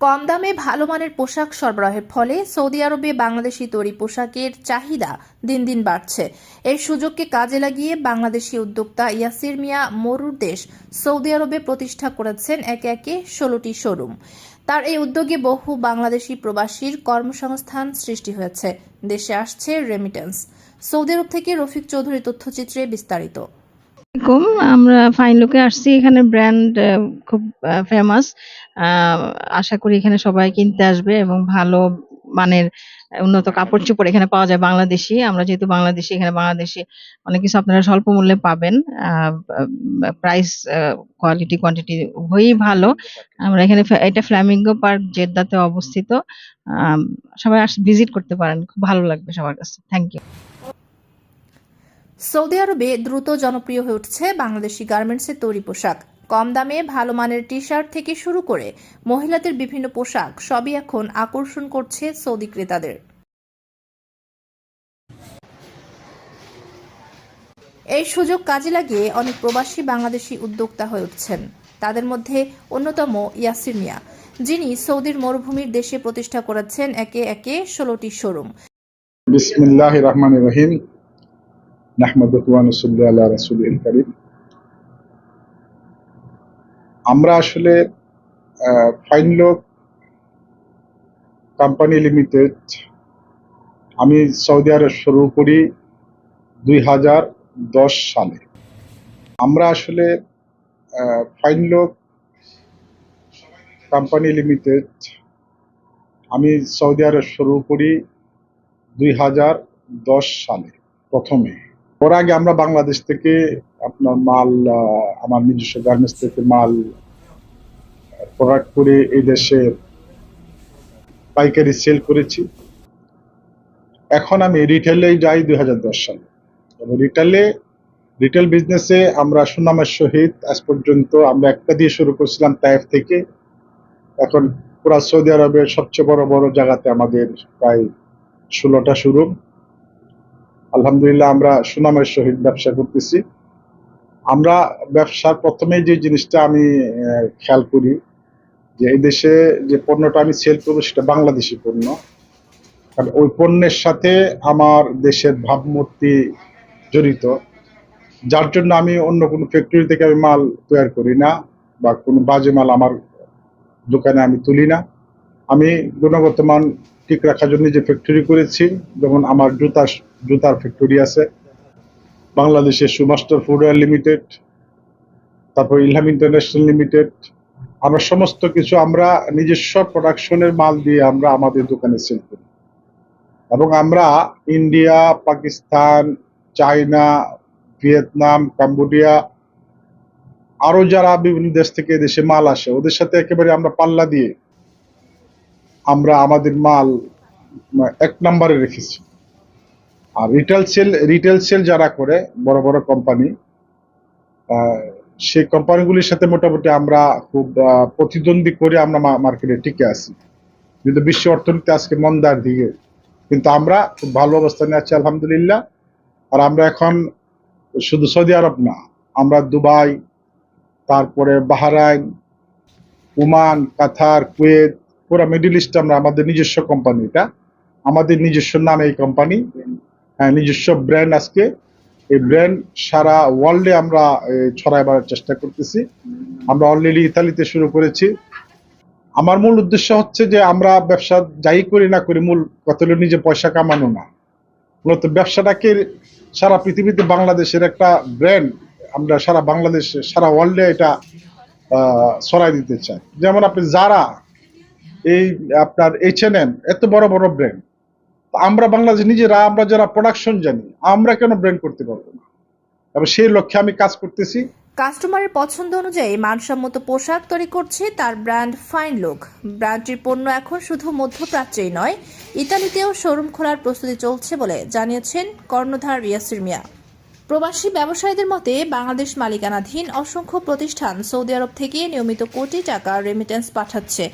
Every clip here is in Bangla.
কম দামে ভালো মানের পোশাক সরবরাহের ফলে সৌদি আরবে বাংলাদেশি তৈরি পোশাকের চাহিদা দিন দিন বাড়ছে। এই সুযোগকে কাজে লাগিয়ে বাংলাদেশি উদ্যোক্তা ইয়াসির মিয়া মরুর দেশ সৌদি আরবে প্রতিষ্ঠা করেছেন একে একে ষোলোটি শোরুম। তার এই উদ্যোগে বহু বাংলাদেশি প্রবাসীর কর্মসংস্থান সৃষ্টি হয়েছে। দেশে আসছে রেমিটেন্স সৌদি আরব থেকে রফিক চৌধুরী তথ্যচিত্রে বিস্তারিত। আসসালামাইকুম আমরা ফাইন লুকে আসছি। এখানে ব্র্যান্ড খুব ফেমাস আশা করি এখানে সবাই কিনতে আসবে এবং ভালো মানের উন্নত কাপড় চোপড় এখানে পাওয়া যায় বাংলাদেশি। আমরা যেহেতু বাংলাদেশি, এখানে বাংলাদেশি অনেক কিছু আপনারা স্বল্প মূল্যে পাবেন। প্রাইস কোয়ালিটি কোয়ান্টিটি উভয়ই ভালো। আমরা এখানে এটা ফ্ল্যামিঙ্গো পার্ক জেদ্দাতে অবস্থিত। সবাই ভিজিট করতে পারেন। খুব ভালো লাগবে সবার কাছে। থ্যাংক ইউ সৌদি আরবে দ্রুত জনপ্রিয় হয়ে উঠছে বাংলাদেশি গার্মেন্টসের তৈরি পোশাক। কম দামে ভালো মানের টি শার্ট থেকে শুরু করে মহিলাদের বিভিন্ন পোশাক সবই এখন আকর্ষণ করছে সৌদি ক্রেতাদের। এই সুযোগ কাজে লাগিয়ে অনেক প্রবাসী বাংলাদেশি উদ্যোক্তা হয়ে উঠছেন। তাদের মধ্যে অন্যতম ইয়াসির মিয়া, যিনি সৌদির মরুভূমির দেশে প্রতিষ্ঠা করেছেন একে একে ষোলোটি শোরুম। আমরা আসলে কোম্পানি লিমিটেড, আমি সৌদি আরব শুরু করি দুই হাজার দশ সালে। আমরা আসলে ফাইনলোক কোম্পানি লিমিটেড, আমি সৌদি আরব শুরু করি দুই হাজার দশ সালে প্রথমে। ওর আগে আমরা বাংলাদেশ থেকে আপনার মাল আমার নিজস্ব গার্মেন্টস থেকে মাল প্রোডাক্ট করে এই দেশে পাইকারি সেল করেছি। এখন আমি রিটেলে যাই দুই হাজার দশ সালে। রিটেলে রিটেল বিজনেসে আমরা সুনামের সহিত আজ পর্যন্ত আমরা একটা দিয়ে শুরু করছিলাম তাইফ থেকে। এখন পুরা সৌদি আরবের সবচেয়ে বড় বড় জায়গাতে আমাদের প্রায় ষোলোটা শোরুম আলহামদুলিল্লাহ আমরা সুনামের সহিত ব্যবসা করতেছি। আমরা ব্যবসার প্রথমে যে জিনিসটা আমি খেয়াল করি, যে এই দেশে যে পণ্যটা আমি সেল করব সেটা বাংলাদেশি পণ্য। কারণ ওই পণ্যের সাথে আমার দেশের ভাবমূর্তি জড়িত। যার জন্য আমি অন্য কোনো ফ্যাক্টরি থেকে আমি মাল তৈরি করি না বা কোনো বাজে মাল আমার দোকানে আমি তুলি না। আমি গুণগত মান ঠিক রাখার জন্য যে ফ্যাক্টরি করেছি, যেমন আমার জুতা, জুতার ফ্যাক্টরি আছে, বাংলাদেশের সুমাস্টার ফুডওয়্যার লিমিটেড, তারপর ইলহাম ইন্টারন্যাশনাল লিমিটেড, আমরা সমস্ত কিছু আমরা নিজস্ব প্রোডাকশনের মাল দিয়ে আমরা আমাদের দোকানে সেল করি। এবং আমরা India, Pakistan, China, Vietnam, Cambodia, আরও যারা বিভিন্ন দেশ থেকে দেশে মাল আসে, ওদের সাথে একেবারে আমরা পাল্লা দিয়ে আমরা আমাদের মাল এক নম্বরে রেখেছি। আর রিটেল সেল রিটেল সেল যারা করে, বড় বড় কোম্পানি সেই কোম্পানিগুলির সাথে মোটামুটি আমরা খুব প্রতিদ্বন্দ্বী করে আমরা মার্কেটে টিকে আছি। কিন্তু বিশ্ব অর্থনীতি আজকে মন্দার দিকে, কিন্তু আমরা খুব ভালো অবস্থানে আছি, আলহামদুলিল্লাহ। আর আমরা এখন শুধু সৌদি আরব না, আমরা দুবাই, তারপরে বাহরাইন, ওমান, কাতার, কুয়েত পুরো মিডিল ইস্ট আমরা আমাদের নিজস্ব কোম্পানি এটা? আমাদের নিজস্ব নামে এই কোম্পানি হ্যাঁ নিজস্ব ব্র্যান্ড আজকে। এই ব্র্যান্ড সারা ওয়ার্ল্ডে আমরা ছড়ায় বেড়ার চেষ্টা করতেছি। আমরা অলরেডি ইতালিতে শুরু করেছি। আমার মূল উদ্দেশ্য হচ্ছে যে আমরা ব্যবসা যাই করি না করি, মূল কথা নিজে পয়সা কামানো না। মূলত ব্যবসাটাকে সারা পৃথিবীতে বাংলাদেশের একটা ব্র্যান্ড আমরা সারা বাংলাদেশে, সারা ওয়ার্ল্ডে এটা ছড়াই দিতে চাই। যেমন আপনি যারা এই আপনার এইচ এন এম এত বড় বড় ব্র্যান্ড আমরা বাংলাদেশ নিজেরা, আমরা যারা প্রোডাকশন জানি, আমরা কেন ব্র্যান্ড করতে পারব না? এবং সেই লক্ষ্যে আমি কাজ করতেছি। কাস্টমারের পছন্দ অনুযায়ী মানসম্মত পোশাক তৈরি করছে তার ব্র্যান্ড ফাইন লুক ব্র্যান্ডটির পণ্য এখন শুধু মধ্যপ্রাচ্যেই নয়, ইতালিতেও শোরুম খোলার প্রস্তুতি চলছে বলে জানিয়েছেন কর্ণধার ইয়াসির মিয়া। প্রবাসী ব্যবসায়ীদের মতে, বাংলাদেশ মালিকানাধীন অসংখ্য প্রতিষ্ঠান সৌদি আরব থেকে নিয়মিত কোটি টাকা রেমিটেন্স পাঠাচ্ছে।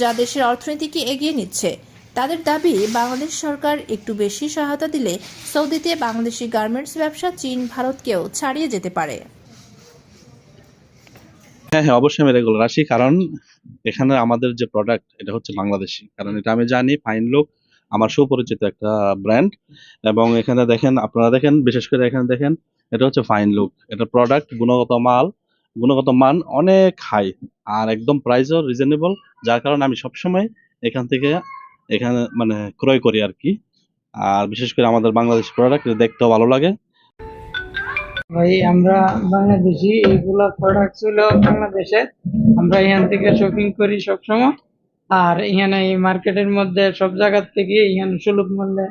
যা দেশের অর্থনীতিকে এগিয়ে নিচ্ছে। তাদের দাবি, বাংলাদেশ সরকার একটু বেশি সহায়তা দিলে সৌদিতে বাংলাদেশি গার্মেন্টস ব্যবসা চীন, ভারতকেও ছাড়িয়ে যেতে পারে। হ্যাঁ হ্যাঁ অবশ্যই আমি রেগুলার আসি কারণ এখানে আমাদের যে প্রোডাক্ট এটা হচ্ছে বাংলাদেশি। কারণ এটা আমি জানি ফাইন লুক আমার সুপরিচিত একটা ব্র্যান্ড এবং এখানে দেখেন, আপনারা দেখেন, বিশেষ করে এখানে দেখেন, এটা হচ্ছে ফাইন লুক এটা প্রোডাক্ট গুণগত মাল গুণগত মান অনেক হাই আর একদম প্রাইসও রিজনেবল যার কারণে আমি সবসময় এখান থেকে এখানে মানে ক্রয় করি আর কি। আর বিশেষ করে আমাদের বাংলাদেশ প্রোডাক্ট দেখতেও ভালো লাগে। ভাই আমরা বাংলাদেশি এইগুলা প্রোডাক্ট ছিল বাংলাদেশে। আমরা এখান থেকে শপিং করি সবসময়। আর এখানে এই মার্কেটের মধ্যে সব জায়গা থেকে এখানে সুলভ মূল্যে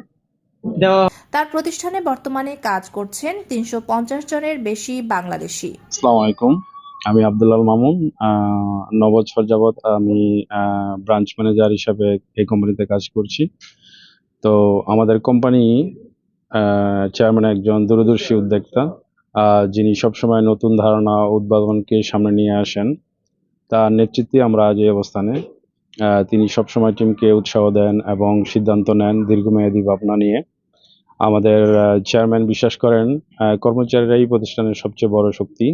দেওয়া তার প্রতিষ্ঠানে বর্তমানে কাজ করছেন তিনশো পঞ্চাশ জনের বেশি বাংলাদেশি। আসসালামু আলাইকুম। আমি আব্দুল্লাল মামুন আহ, ন বছর যাবৎ আমি ব্রাঞ্চ ম্যানেজার হিসাবে এই কোম্পানিতে কাজ করছি। তো আমাদের কোম্পানি চেয়ারম্যান একজন দূরদর্শী উদ্যোক্তা যিনি সবসময় নতুন ধারণা উদ্ভাবনকে সামনে নিয়ে আসেন। তার নেতৃত্বে আমরা আজ এই অবস্থানে তিনি সবসময় টিমকে উৎসাহ দেন এবং সিদ্ধান্ত নেন দীর্ঘমেয়াদী ভাবনা নিয়ে। আমাদের চেয়ারম্যান বিশ্বাস করেন কর্মচারীরাই প্রতিষ্ঠানের সবচেয়ে বড় শক্তি।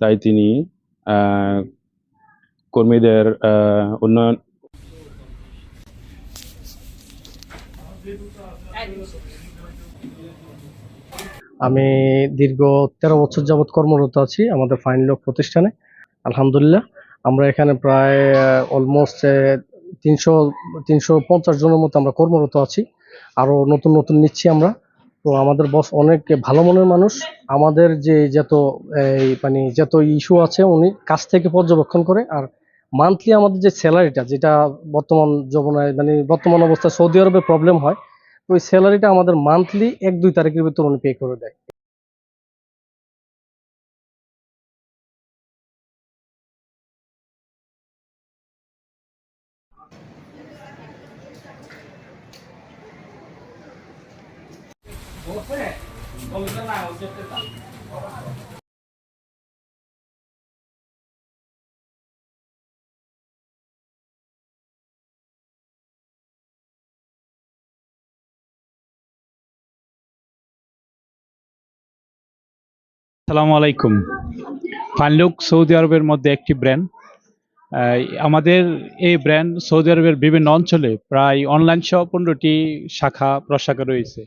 তাই তিনি কর্মীদের উন্নয়ন আমি দীর্ঘ তেরো বছর যাবৎ কর্মরত আছি আমাদের ফাইন লক প্রতিষ্ঠানে, আলহামদুলিল্লাহ। আমরা এখানে প্রায় অলমোস্ট তিনশো তিনশো পঞ্চাশ জনের মতো আমরা কর্মরত আছি। আরও নতুন নতুন নিচ্ছি আমরা। তো আমাদের বস অনেক ভালো মনের মানুষ। আমাদের যে যত, এই মানে যত ইস্যু আছে, উনি কাছ থেকে পর্যবেক্ষণ করে। আর মান্থলি আমাদের যে স্যালারিটা যেটা বর্তমান যমনায় মানে বর্তমান অবস্থায় সৌদি আরবে প্রবলেম হয়, তো ওই স্যালারিটা আমাদের মান্থলি এক দুই তারিখের ভিতর উনি পে করে দেয়। সালামু আলাইকুম। ফানলুক সৌদি আরবের মধ্যে একটি ব্র্যান্ড আমাদের এই ব্র্যান্ড সৌদি আরবের বিভিন্ন অঞ্চলে প্রায় অনলাইন সহ পনেরোটি শাখা প্রশাখা রয়েছে।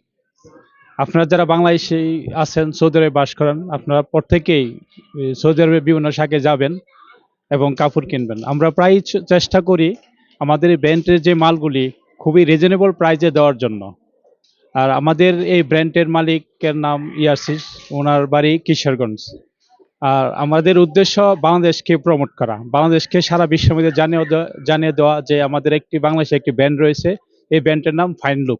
আপনারা যারা বাংলাদেশে আছেন, সৌদি আরবে বাস করেন, আপনারা প্রত্যেকেই সৌদি আরবের বিভিন্ন শাখায় যাবেন এবং কাপড় কিনবেন। আমরা প্রায় চেষ্টা করি আমাদের ব্র্যান্ডের যে মালগুলি খুবই রিজনেবল প্রাইজে দেওয়ার জন্য। আর আমাদের এই ব্র্যান্ডের মালিকের নাম ইয়াসিস, ওনার বাড়ি কিশোরগঞ্জ। আর আমাদের উদ্দেশ্য বাংলাদেশকে প্রমোট করা। বাংলাদেশকে সারা বিশ্বের মধ্যে জানিয়ে দেওয়া- জানিয়ে দেওয়া যে আমাদের একটি বাংলাদেশে একটি ব্র্যান্ড রয়েছে। এই ব্র্যান্ডের নাম ফাইন লুক